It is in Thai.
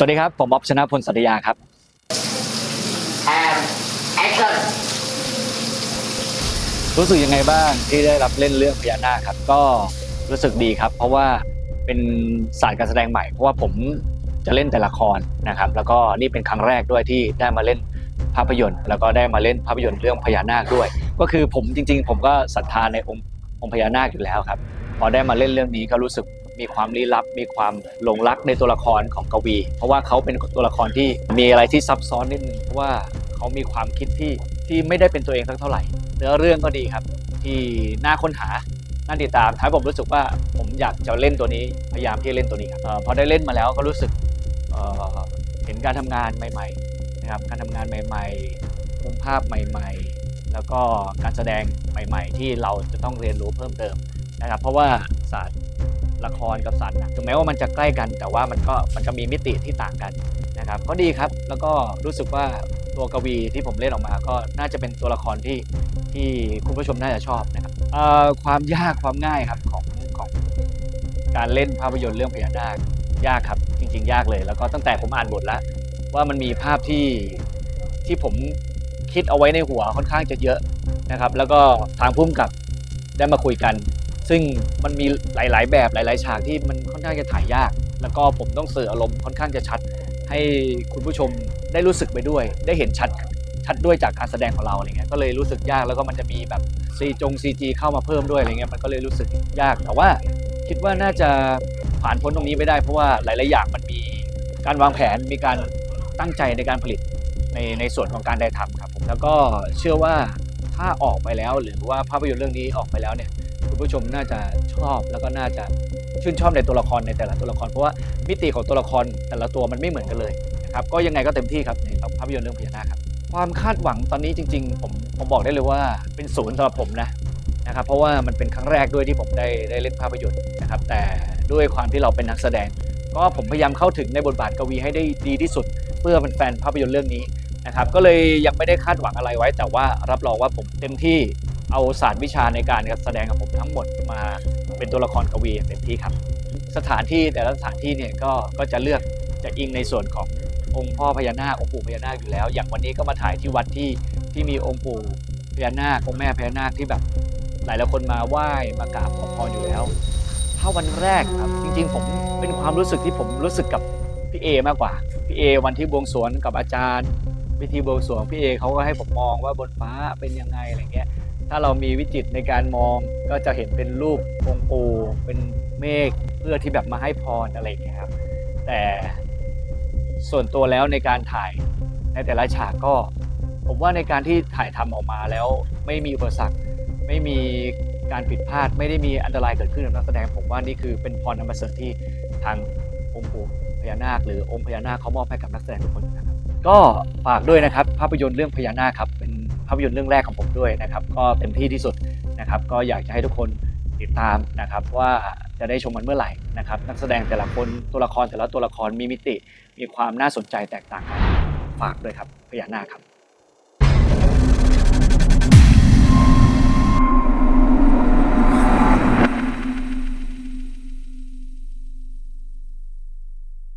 สวัสดีครับ ผมบ๊อบชนะพลสัตยาครับ and action รู้สึกยังไงบ้างที่ได้รับเล่นเรื่องพญานาคครับ ก็รู้สึกดีครับ เพราะว่าเป็นศาสตร์การแสดงใหม่ เพราะว่าผมจะเล่นแต่ละครนะครับ แล้วก็นี่เป็นครั้งแรกด้วยที่ได้มาเล่นภาพยนตร์ แล้วก็ได้มาเล่นภาพยนตร์เรื่องพญานาคด้วย ก็คือผมจริง ๆ ผมก็ศรัทธาในองค์องค์พญานาคอยู่แล้วครับ พอได้มาเล่นเรื่องนี้ก็รู้สึก มีความลี้ลับ มีความหลงรักในตัวละครของกวี เพราะว่าเขาเป็นตัวละครที่มีอะไรที่ซับซ้อนนิดนึงเพราะว่าเขามีความคิดที่ที่ไม่ได้เป็นตัวเองสักเท่าไหร่ เนื้อเรื่องก็ดีครับ ที่น่าค้นหาน่าติดตามท้ายผมรู้สึกว่าผมอยากจะเล่นตัวนี้พยายามที่จะเล่นตัวนี้ครับออพอได้เล่นมาแล้วก็รู้สึกเออเห็นการทำงานใหม่ๆนะครับการทำงานใหม่ๆมุมภาพใหม่ ๆ แล้วก็การแสดงใหม่ ๆ ที่เราจะต้องเรียนรู้เพิ่มเติมนะครับ เพราะว่าศาสตร์ ละครกับสตร์นังถึงแม้ว่ามันจะใกล้กัน แต่ว่ามันก็มันก็มีมิติที่ต่างกันนะครับก็ดีครับแล้วก็รู้สึกว่าตัวกวีที่ผมเล่นออกมา ก็น่าจะเป็นตัวละครที่ที่คุณผู้ชมน่าจะชอบนะครับความยากความง่ายครับของของการเล่นภาพยนตร์เรื่องพญานาคยากครับจริง ๆ ยากเลย แล้วก็ตั้งแต่ผมอ่านบทแล้วว่ามันมีภาพที่ที่ผมคิดเอาไว้ในหัวค่อนข้างจะเยอะนะครับ แล้วก็ทางพุ่มกับได้มาคุยกัน ซึ่งมันมีหลาย ๆ แบบหลาย ๆ ฉากที่มันค่อนข้างจะถ่ายยาก แล้วก็ผมต้องสื่ออารมณ์ค่อนข้างจะชัด ให้คุณผู้ชมได้รู้สึกไปด้วย ได้เห็นชัดชัดด้วยจากการแสดงของเราอะไรเงี้ยก็เลยรู้สึกยากแล้วก็มันจะมีแบบซีจงซีจีเข้ามาเพิ่มด้วยอะไรเงี้ยมันก็เลยรู้สึกยากแต่ว่าคิดว่าน่าจะผ่านพ้นตรงนี้ไปได้ เพราะว่าหลาย ๆ อย่างมันมีการวางแผนมีการตั้งใจในการผลิตในในส่วนของการได้ทำครับผมแล้วก็เชื่อว่าถ้าออกไปแล้วหรือว่าภาพยนตร์เรื่องนี้ออกไปแล้วเนี่ย คุณผู้ชมน่าจะชอบแล้วก็น่าจะชื่นชอบในตัวละครในแต่ละตัวละครเพราะว่ามิติของตัวละครแต่ละตัวมันไม่เหมือนกันเลยนะครับก็ยังไงก็เต็มที่ครับในภาพยนตร์เรื่องพญานาคครับความคาดหวังตอนนี้จริง ๆ ผมผมบอกได้เลยว่าเป็นศูนย์สำหรับผมนะนะครับเพราะว่ามันเป็นครั้งแรกด้วยที่ผมได้ได้เล่นภาพยนตร์นะครับแต่ด้วยความที่เราเป็นนักแสดง ก็ผมพยายามเข้าถึงในบทบาทกวีให้ได้ดีที่สุด เพื่อเป็นแฟนภาพยนตร์เรื่องนี้นะครับก็เลยยังไม่ได้คาดหวังอะไรไว้ แต่ว่ารับรองว่าผมเต็มที่ เอาศาสตร์วิชาในการแสดงของผมทั้งหมดมาเป็นตัวละครกวีอย่างเต็มที่ครับ สถานที่แต่ละสถานที่เนี่ยก็ก็จะเลือกจะอิงในส่วนขององค์พ่อพญานาคองค์ปู่พญานาคอยู่แล้ว อย่างวันนี้ก็มาถ่ายที่วัดที่ที่มีองค์ปู่พญานาคองค์แม่พญานาคที่แบบ หลายหลายคนมาไหว้มากราบขอพรอยู่แล้ว ถ้าวันแรกครับจริงๆ ผมเป็นความรู้สึกที่ผมรู้สึกกับพี่เอมากกว่าพี่เอวันที่บวงสรวงกับอาจารย์พิธีบวงสรวงพี่เอเขาก็ให้ผมมองว่าบนฟ้าเป็นยังไงอะไรเงี้ย ถ้าเรามีวิจิตในการมองก็จะเห็นเป็นรูปองค์ปูเป็นเมฆเพื่อที่แบบมาให้พรอะไรอย่างเงี้ยครับ แต่ส่วนตัวแล้วในการถ่ายในแต่ละฉากก็ ผมว่าในการที่ถ่ายทำออกมาแล้วไม่มีอุปสรรค ไม่มีการผิดพลาด ไม่ได้มีอันตรายเกิดขึ้นกับนักแสดง ผมว่านี่คือเป็นพรอันประเสริฐที่ทางองค์ปู่พญานาค หรือองค์พญานาคเขามอบให้กับนักแสดงทุกคนนะครับก็ฝากด้วยนะครับภาพยนตร์เรื่องพญานาคครับ ภาพยนตร์เรื่องแรกของผมด้วยนะครับ ก็เต็มที่ที่สุดนะครับ ก็อยากจะให้ทุกคนติดตามนะครับว่าจะได้ชมมันเมื่อไหร่นะครับนักแสดงแต่ละคนตัวละครแต่ละตัวละครมีมิติ มีความน่าสนใจแตกต่างกันฝากด้วยครับพญานาคครับ